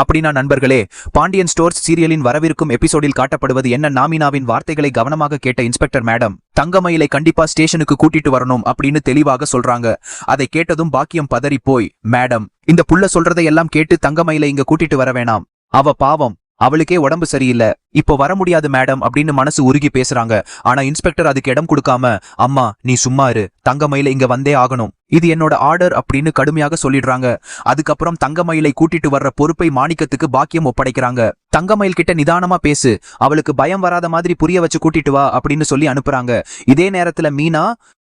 அப்படின்னா நண்பர்களே பாண்டியன் ஸ்டோர்ஸ் சீரியலின் வரவிருக்கும் எபிசோடில் காட்டப்படுவது என்ன? நாமினாவின் வார்த்தைகளை கவனமாக கேட்ட இன்ஸ்பெக்டர் மேடம் தங்கமயிலை கண்டிப்பா ஸ்டேஷனுக்கு கூட்டிட்டு வரணும் அப்படின்னு தெளிவாக சொல்றாங்க. அதை கேட்டதும் பாக்கியம் பதறி போய் மேடம் இந்த புள்ள சொல்றதை எல்லாம் கேட்டு தங்கமயிலை இங்க கூட்டிட்டு வர வேணாம். அவ பாவம் அவளுக்கே உடம்பு சரியில்லை. இப்போ வர முடியாது மேடம் அப்படின்னு மனசு உருகி பேசுறாங்க. ஆனா இன்ஸ்பெக்டர் அதுக்கு இடம் கொடுக்காம அம்மா நீ சும்மா இரு. தங்கமயில இங்க வந்தே ஆகணும். இது என்னோட ஆர்டர் அப்படின்னு கடுமையாக சொல்லிடுறாங்க. அதுக்கப்புறம் தங்கமயிலை கூட்டிட்டு வர்ற பொறுப்பை மாணிக்கத்துக்கு பாக்கியம் ஒப்படைக்கிறாங்க. தங்கமயில் கிட்ட நிதானமா பேசு. அவளுக்கு பயம் வராத மாதிரி புரிய வச்சு கூட்டிட்டு வா அப்படின்னு சொல்லி அனுப்புறாங்க. இதே நேரத்துல மீனா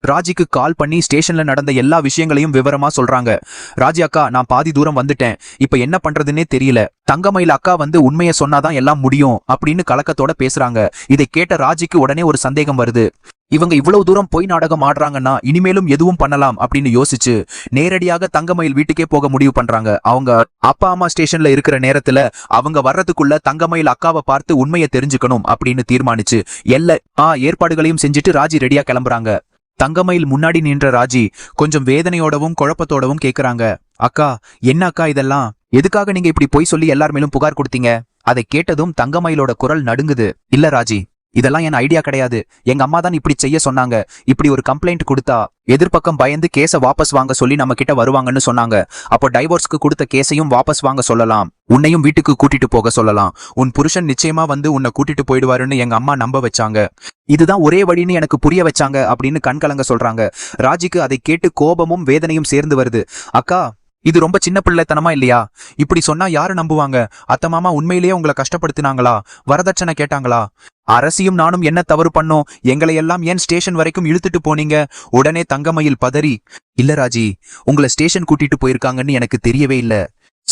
ராஜிக்கு கால் பண்ணி ஸ்டேஷன்ல நடந்த எல்லா விஷயங்களையும் விவரமா சொல்றாங்க. ராஜி அக்கா நான் பாதி தூரம் வந்துட்டேன். இப்ப என்ன பண்றதுன்னே தெரியல. தங்கமயில் அக்கா வந்து உண்மையை சொன்னாதான் எல்லாம் முடியும் அப்படின்னு கலக்கத்தோட பேசுறாங்க. இதை கேட்ட ராஜிக்கு உடனே ஒரு சந்தேகம் வருது. இவங்க இவ்வளவு தூரம் பொய் நாடகம் ஆடுறாங்கன்னா இனிமேலும் எதுவும் பண்ணலாம் அப்படின்னு யோசிச்சு நேரடியாக தங்கமயில் வீட்டுக்கே போக முடிவு பண்றாங்க. அவங்க அப்பா அம்மா ஸ்டேஷன்ல இருக்கிற நேரத்துல அவங்க வர்றதுக்குள்ள தங்கமயில் அக்காவை பார்த்து உண்மையை தெரிஞ்சுக்கணும் அப்படின்னு தீர்மானிச்சு எல்லா ஆ ஏற்பாடுகளையும் செஞ்சுட்டு ராஜி ரெடியா கிளம்புறாங்க. தங்கமயில் முன்னாடி நின்ற ராஜி கொஞ்சம் வேதனையோடவும் குழப்பத்தோடவும் கேக்குறாங்க. அக்கா என்ன அக்கா இதெல்லாம்? எதுக்காக நீங்க இப்படி பொய் சொல்லி எல்லார் மேலும் புகார் கொடுத்தீங்க? அதை கேட்டதும் தங்கமயிலோட குரல் நடுங்குது. இல்ல ராஜி இதெல்லாம் என் ஐடியா கிடையாது. எங்க அம்மா தான் இப்படி செய்ய சொன்னாங்க. இப்படி ஒரு கம்ப்ளைண்ட் கொடுத்தா எதிர்ப்பக்கம் பயந்து கேஸ வாபஸ் வாங்க சொல்லி நம்ம கிட்ட வருவாங்கன்னு சொன்னாங்க. அப்போ டைவோர்ஸ்க்கு கொடுத்த கேஸையும் வாபஸ் வாங்க சொல்லலாம். உன்னையும் வீட்டுக்கு கூட்டிட்டு போக சொல்லலாம். உன் புருஷன் நிச்சயமா வந்து உன்னை கூட்டிட்டு போயிடுவாருன்னு எங்க அம்மா நம்ப வச்சாங்க. இதுதான் ஒரே வழின்னு எனக்கு புரிய வச்சாங்க அப்படின்னு கண்கலங்க சொல்றாங்க. ராஜிக்கு அதை கேட்டு கோபமும் வேதனையும் சேர்ந்து வருது. அக்கா இது ரொம்ப சின்ன பிள்ளைத்தனமா இல்லையா? இப்படி சொன்னா யாரு நம்புவாங்க? அத்த மாமா உண்மையிலேயே உங்களை கஷ்டப்படுத்தினாங்களா? வரதட்சணை கேட்டாங்களா? அரசியும் நானும் என்ன தவறு பண்ணோம்? எங்களை எல்லாம் ஏன் ஸ்டேஷன் வரைக்கும் இழுத்துட்டு போனீங்க? உடனே தங்கமயில் பதறி இல்ல ராஜி உங்களை ஸ்டேஷன் கூட்டிட்டு போயிருக்காங்கன்னு எனக்கு தெரியவே இல்லை.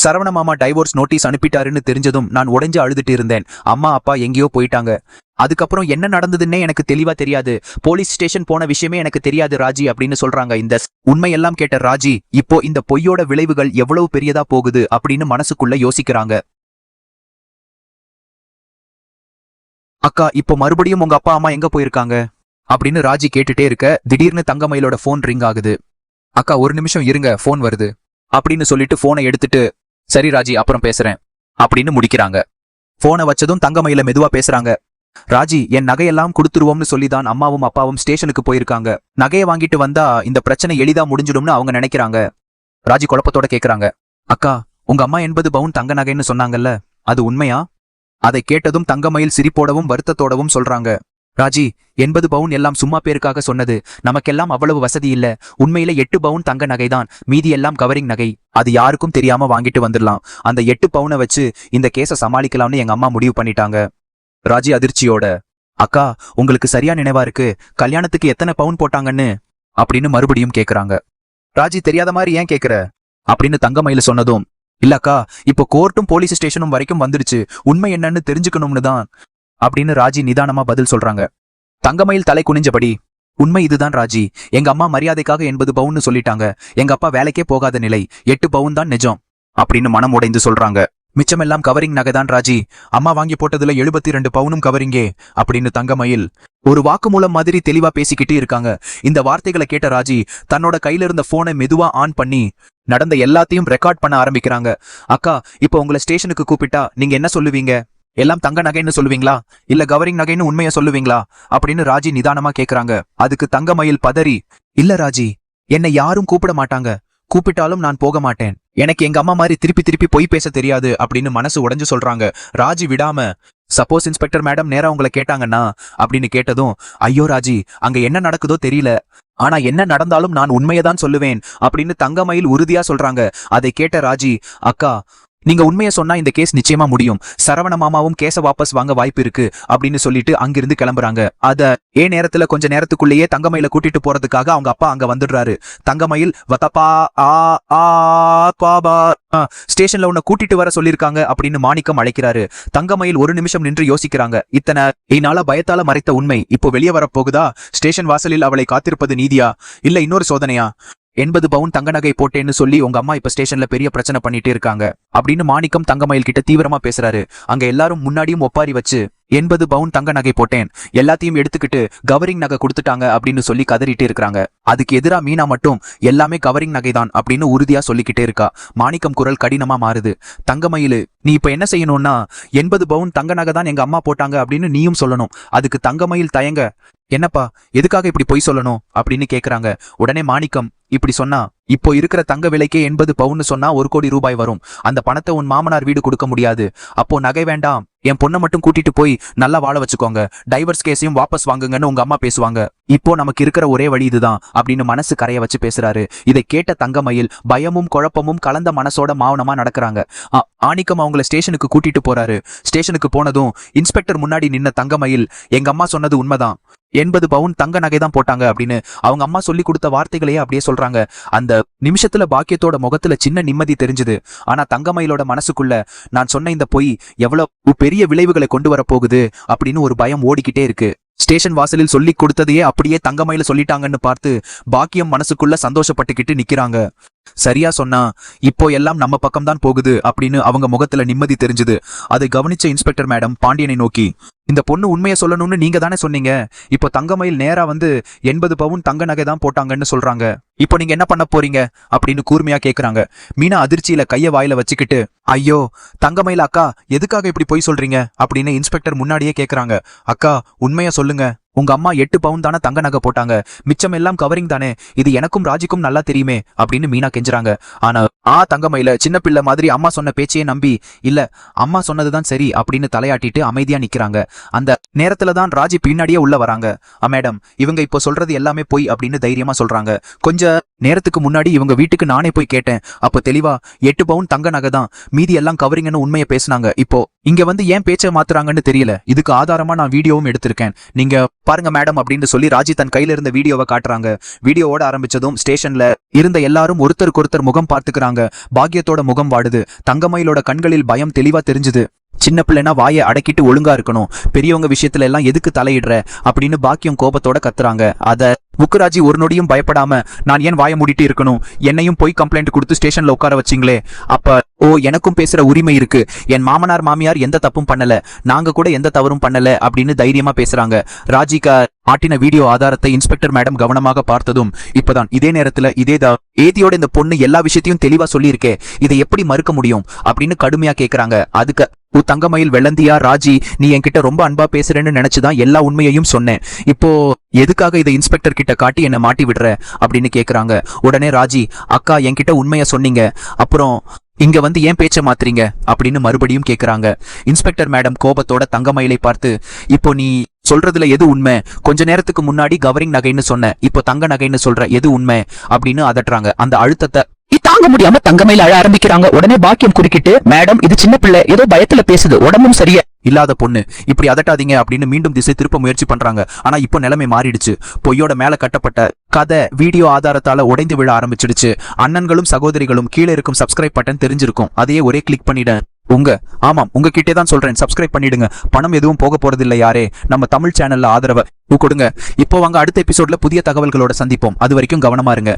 சரவண மாமா டைவோர்ஸ் நோட்டீஸ் அனுப்பிட்டாருன்னு தெரிஞ்சதும் நான் உடைஞ்சு அழுதுட்டு இருந்தேன் அம்மா அப்பா எங்கேயோ போயிட்டாங்க. அதுக்கப்புறம் என்ன நடந்ததுன்னே எனக்கு தெளிவா தெரியாது. போலீஸ் ஸ்டேஷன் போன விஷயமே எனக்கு தெரியாது ராஜி அப்படின்னு சொல்றாங்க இந்த உண்மையெல்லாம் கேட்ட ராஜி இப்போ இந்த பொய்யோட விளைவுகள் எவ்வளவு பெரியதா போகுது அப்படின்னு மனசுக்குள்ள யோசிக்கிறாங்க. அக்கா இப்போ மறுபடியும் உங்க அப்பா அம்மா எங்க போயிருக்காங்க? அப்படின்னு ராஜி கேட்டுட்டே இருக்க திடீர்னு தங்கமயிலோட ஃபோன் ரிங் ஆகுது. அக்கா ஒரு நிமிஷம் இருங்க ஃபோன் வருது. அப்படின்னு சொல்லிட்டு போனை எடுத்துட்டு சரி ராஜி அப்புறம் பேசுறேன். அப்படின்னு முடிக்கிறாங்க. போனை வச்சதும் தங்கமயில மெதுவா பேசுறாங்க. ராஜி என் நகையெல்லாம் கொடுத்துருவோம்னு சொல்லி தான் அம்மாவும் அப்பாவும் ஸ்டேஷனுக்கு போயிருக்காங்க. நகையை வாங்கிட்டு வந்தா இந்த பிரச்சனை எளிதா முடிஞ்சிடும்னு அவங்க நினைக்கிறாங்க. ராஜி குழப்பத்தோட கேக்குறாங்க. அக்கா உங்க அம்மா எண்பது பவுன் தங்க நகைன்னு சொன்னாங்கல்ல அது உண்மையா? அதை கேட்டதும் தங்கமயில் சிரிப்போடவும் வருத்தத்தோடவும் சொல்றாங்க. ராஜி எண்பது பவுன் எல்லாம் சும்மா பேருக்காக சொன்னது. நமக்கெல்லாம் அவ்வளவு வசதி இல்ல. உண்மையில எட்டு பவுன் தங்க நகைதான். மீதி எல்லாம் கவரிங் நகை. அது யாருக்கும் தெரியாம வாங்கிட்டு வந்துடலாம். அந்த எட்டு பவுனை வச்சு இந்த கேஸை சமாளிக்கலாம்னு எங்க அம்மா முடிவு பண்ணிட்டாங்க. ராஜி அதிர்ச்சியோட அக்கா உங்களுக்கு சரியா நினைவா இருக்கு? கல்யாணத்துக்கு எத்தனை பவுன் போட்டாங்கன்னு? அப்படின்னு மறுபடியும் கேக்குறாங்க. ராஜி தெரியாத மாதிரி ஏன் கேக்குற? அப்படின்னு தங்கமயில சொன்னதும் இல்லக்கா இப்போ கோர்ட்டும் போலீஸ் ஸ்டேஷனும் வரைக்கும் வந்துருச்சு. உண்மை என்னன்னு தெரிஞ்சுக்கணும்னு தான். அப்படின்னு ராஜி நிதானமா பதில் சொல்றாங்க. தங்கமயில் தலை குனிஞ்சபடி உண்மை இதுதான் ராஜி. எங்க அம்மா மரியாதைக்காக எண்பது பவுன்னு சொல்லிட்டாங்க. எங்க அப்பா வேலைக்கே போகாத நிலை. எட்டு பவுன் தான் நிஜம். அப்படின்னு மனம் உடைந்து சொல்றாங்க. மிச்சமெல்லாம் கவரிங் நகைதான் ராஜி. அம்மா வாங்கி போட்டதுல எழுபத்தி ரெண்டு பவுனும் கவரிங்கே அப்படின்னு தங்கமயில் ஒரு வாக்குமூலம் மாதிரி தெளிவா பேசிக்கிட்டு இருக்காங்க. இந்த வார்த்தைகளை கேட்ட ராஜி தன்னோட கையில இருந்த போனை மெதுவா ஆன் பண்ணி நடந்த எல்லாத்தையும் ரெக்கார்ட் பண்ண ஆரம்பிக்கிறாங்க. அக்கா இப்போ உங்களை ஸ்டேஷனுக்கு கூப்பிட்டா நீங்க என்ன சொல்லுவீங்க? எல்லாம் தங்க நகைன்னு சொல்லுவீங்களா? இல்ல கவரிங் நகைன்னு உண்மையை சொல்லுவீங்களா? அப்படின்னு ராஜி நிதானமா கேக்குறாங்க. அதுக்கு தங்கமயில் பதறி இல்ல ராஜி என்னை யாரும் கூப்பிட மாட்டாங்க. கூப்பிட்டாலும் நான் போக மாட்டேன். எனக்கு எங்க அம்மா மாதிரி திருப்பி திருப்பி பொய் பேச தெரியாது அப்படின்னு மனசு உடஞ்சு சொல்றாங்க. ராஜி விடாம சப்போஸ் இன்ஸ்பெக்டர் மேடம் நேரா உங்களை கேட்டாங்கன்னா அப்படின்னு கேட்டதும் ஐயோ ராஜி அங்க என்ன நடக்குதோ தெரியல. ஆனா என்ன நடந்தாலும் நான் உண்மையை தான் சொல்லுவேன். அப்படின்னு தங்கமயில் உறுதியா சொல்றாங்க. அதை கேட்ட ராஜி அக்கா நீங்க உண்மையை சொன்னா இந்த கேஸ் நிச்சயமா முடியும். சரவண மாமாவும் கேஸ வாபஸ் வாங்க வாய்ப்பு இருக்கு அப்படின்னு சொல்லிட்டு அங்கிருந்து கிளம்புறாங்க. அத ஏ நேரத்துல கொஞ்ச நேரத்துக்குள்ளேயே தங்கமயில கூட்டிட்டு போறதுக்காக அவங்க அப்பா அங்க வந்துடுறாரு. தங்கமயில் வத்தப்பா ஆ ஆ பாபா ஆ, ஸ்டேஷன்ல உன்னை கூட்டிட்டு வர சொல்லிருக்காங்க அப்படின்னு மாணிக்கம் அழைக்கிறாரு. தங்கமயில் ஒரு நிமிஷம் நின்று யோசிக்கிறாங்க. இத்தனை இந்நாள பயத்தால மறைத்த உண்மை இப்போ வெளியே வரப்போகுதா? ஸ்டேஷன் வாசலில் அவளை காத்திருப்பது நீதியா? இல்ல இன்னொரு சோதனையா? எண்பது பவுன் தங்க நகை போட்டேன்னு சொல்லி உங்க அம்மா இப்ப ஸ்டேஷன்ல பெரிய பிரச்சனை பண்ணிட்டு இருக்காங்க. அப்படின்னு மாணிக்கம் தங்கமயில் கிட்ட தீவிரமா பேசுறாரு. அங்க எல்லாரும் முன்னாடியும் ஒப்பாரி வச்சு எண்பது பவுன் தங்க நகை போட்டேன். எல்லாத்தையும் எடுத்துக்கிட்டு கவரிங் நகை கொடுத்துட்டாங்க அப்படின்னு சொல்லி கதறிட்டு இருக்கிறாங்க. அதுக்கு எதிரா மீனா மட்டும் எல்லாமே கவரிங் நகை தான் அப்படின்னு உறுதியா சொல்லிக்கிட்டே இருக்கா. மாணிக்கம் குரல் கடினமா மாறுது. தங்கமயிலு நீ இப்ப என்ன செய்யணும்னா எண்பது பவுன் தங்க நகை தான் எங்க அம்மா போட்டாங்க அப்படின்னு நீயும் சொல்லணும். அதுக்கு தங்கமயில் தயங்க என்னப்பா எதுக்காக இப்படி பொய் சொல்லணும்? அப்படின்னு கேக்குறாங்க. உடனே மாணிக்கம் இப்படி சொன்னா இப்போ இருக்கிற தங்க விலைக்கே எண்பது பவுன்னு சொன்னா ஒரு கோடி ரூபாய் வரும். அந்த பணத்தை உன் மாமனார் வீடு கொடுக்க முடியாது. அப்போ நகை வேண்டாம். என் பொண்ணை மட்டும் கூட்டிட்டு போய் நல்லா வாழ வச்சுக்கோங்க. டைவர்ஸ் கேஸையும் வாபஸ் வாங்குங்கன்னு உங்க அம்மா பேசுவாங்க. இப்போ நமக்கு இருக்கிற ஒரே வழி இதுதான் அப்படின்னு மனசு கரைய வச்சு பேசுறாரு. இதை கேட்ட தங்கமயில் பயமும் குழப்பமும் கலந்த மனசோட மாவனமா நடக்கிறாங்க. ஆணிக்கம் அவங்கள ஸ்டேஷனுக்கு கூட்டிட்டு போறாரு. ஸ்டேஷனுக்கு போனதும் இன்ஸ்பெக்டர் முன்னாடி நின்ன தங்கமயில் எங்க அம்மா சொன்னது உண்மைதான். எண்பது பவுன் தங்க நகை தான் போட்டாங்க அப்படின்னு அவங்க அம்மா சொல்லி கொடுத்த வார்த்தைகளையே அப்படியே சொல்றாங்க. அந்த நிமிஷத்துல பாக்கியத்தோட முகத்துல சின்ன நிம்மதி தெரிஞ்சுது. ஆனா தங்கமயிலோட மனசுக்குள்ள நான் சொன்ன இந்த பொய் எவ்வளவு பெரிய விளைவுகளை கொண்டு வரப்போகுது அப்படின்னு ஒரு பயம் ஓடிக்கிட்டே இருக்கு. ஸ்டேஷன் வாசலில் சொல்லி கொடுத்ததையே அப்படியே தங்கமயில சொல்லிட்டாங்கன்னு பார்த்து பாக்கியம் மனசுக்குள்ள சந்தோஷப்பட்டுக்கிட்டு நிக்கிறாங்க. சரியா சொன்னா இப்போ எல்லாம் நம்ம பக்கம் தான் போகுது அப்படின்னு அவங்க முகத்துல நிம்மதி தெரிஞ்சுது. அதை கவனிச்ச இன்ஸ்பெக்டர் மேடம் பாண்டியனை நோக்கி இந்த பொண்ணு உண்மையை சொல்லணும்னு நீங்க தானே சொன்னீங்க. இப்போ தங்கமயில் நேரா வந்து எண்பது பவுன் தங்க நகை தான் போட்டாங்கன்னு சொல்றாங்க. இப்போ நீங்க என்ன பண்ண போறீங்க? அப்படின்னு கூர்மையா கேக்குறாங்க. மீனா அதிர்ச்சியில கைய வாயில வச்சுக்கிட்டு ஐயோ தங்கமயில் அக்கா எதுக்காக இப்படி பொய் சொல்றீங்க? அப்படின்னு இன்ஸ்பெக்டர் முன்னாடியே கேக்குறாங்க. அக்கா உண்மையா சொல்லுங்க. உங்க அம்மா எட்டு பவுன் தானே தங்க நகை போட்டாங்க. மிச்சம் எல்லாம் கவரிங் தானே. இது எனக்கும் ராஜிக்கும் நல்லா தெரியுமே அப்படின்னு மீனா கெஞ்சுறாங்க. ஆனா ஆ தங்கமயில சின்ன பிள்ளை மாதிரி அம்மா சொன்ன பேச்சையே நம்பி இல்ல அம்மா சொன்னதுதான் சரி அப்படின்னு தலையாட்டிட்டு அமைதியா நிக்கிறாங்க. அந்த நேரத்துல தான் ராஜி பின்னாடியே உள்ள வராங்க. மேடம் இவங்க இப்போ சொல்றது எல்லாமே பொய் அப்படின்னு தைரியமா சொல்றாங்க. கொஞ்சம் நேரத்துக்கு முன்னாடி இவங்க வீட்டுக்கு நானே போய் கேட்டேன். அப்போ தெளிவா எட்டு பவுன் தங்க நகை தான் மீதி எல்லாம் கவரிங்கன்னு உண்மையை பேசுனாங்க. இப்போ இங்க வந்து ஏன் பேச்சை மாத்துறாங்கன்னு தெரியல. இதுக்கு ஆதாரமா நான் வீடியோவும் எடுத்திருக்கேன். நீங்க பாருங்க மேடம் அப்படின்னு சொல்லி ராஜி தன் கையில இருந்த வீடியோவை காட்டுறாங்க. வீடியோவோட ஆரம்பிச்சதும் ஸ்டேஷன்ல இருந்த எல்லாரும் ஒருத்தருக்கு ஒருத்தர் முகம் பார்த்துக்கிறாங்க. பாக்கியத்தோட முகம் வாடுது. தங்கமயிலோட கண்களில் பயம் தெளிவா தெரிஞ்சுது. சின்ன பிள்ளைனா வாயை அடக்கிட்டு ஒழுங்கா இருக்கணும். பெரியவங்க விஷயத்துல எல்லாம் எதுக்கு தலையிடுற? அப்படின்னு பாக்கியம் கோபத்தோட கத்துறாங்க. அதை முக்குராஜி ஒரு நொடியும் பயப்படாம நான் ஏன் வாய மூடிட்டு இருக்கணும்? என்னையும் போய் கம்ப்ளைண்ட் கொடுத்து ஸ்டேஷன்ல உட்கார வச்சிங்களே. அப்ப ஓ எனக்கும் பேசுற உரிமை இருக்கு. என் மாமனார் மாமியார் எந்த தப்பும் பண்ணல. நாங்க கூட எந்த தவறும் பண்ணல அப்படின்னு தைரியமா பேசுறாங்க. ராஜிகா ஆட்டின வீடியோ ஆதாரத்தை இன்ஸ்பெக்டர் மேடம் கவனமாக பார்த்ததும் இப்பதான் இதே நேரத்துல இதேதான் ஏதியோட இந்த பொண்ணு எல்லா விஷயத்தையும் தெளிவா சொல்லியிருக்கே. இதை எப்படி மறுக்க முடியும்? அப்படின்னு கடுமையா கேக்குறாங்க. அதுக்கு உ தங்கமயில் வெள்ளந்தியா ராஜி நீ என்கிட்ட ரொம்ப அன்பா பேசுறேன்னு நினைச்சுதான் எல்லா உண்மையையும் சொன்னேன். இப்போ எதுக்காக இதை இன்ஸ்பெக்டர் கிட்ட காட்டி என்ன மாட்டி விடுற அப்படின்னு கேக்குறாங்க. உடனே ராஜி அக்கா என்கிட்ட உண்மைய சொன்னீங்க. அப்புறம் இங்க வந்து ஏன் பேச்ச மாத்துறீங்க? அப்படின்னு மறுபடியும் கேக்குறாங்க. இன்ஸ்பெக்டர் மேடம் கோபத்தோட தங்கமயிலை பார்த்து இப்போ நீ சொல்றதுல எது உண்மை? கொஞ்ச நேரத்துக்கு முன்னாடி கவரிங் நகைன்னு சொன்ன. இப்போ தங்க நகைன்னு சொல்ற எது உண்மை? அப்படின்னு அதட்டுறாங்க. அந்த அழுத்தத்தை தாங்க முடியாம தங்கமையில அழ ஆரம்பிக்கிறாங்க. உடனே பாக்கியம் குறுக்கிட்டு மேடம் இது சின்ன பிள்ளை. ஏதோ பயத்துல பேசுது. உடம்பும் சரியா இல்லாத பொண்ணு. இப்படி அதட்டாதீங்க அப்படின்னு மீண்டும் திசை திருப்ப முயற்சி பண்றாங்க. ஆனா இப்போ நிலைமை மாறிடுச்சு. பொய்யோட மேல கட்டப்பட்ட கதை வீடியோ ஆதாரத்தால உடைந்து விழ ஆரம்பிச்சிடுச்சு. அண்ணன்களும் சகோதரிகளும் கீழே இருக்கும் சப்ஸ்கிரைப் பட்டன் தெரிஞ்சிருக்கும். அதையே ஒரே கிளிக் பண்ணிட. உங்க ஆமாம் உங்ககிட்டே தான் சொல்றேன். சப்ஸ்கிரைப் பண்ணிடுங்க. பணம் எதுவும் போக போறதில்லை யாரே. நம்ம தமிழ் சேனல்ல ஆதரவை கொடுங்க. இப்போ வாங்க அடுத்த எபிசோட்ல புதிய தகவல்களோட சந்திப்போம். அது வரைக்கும் கவனமா இருங்க.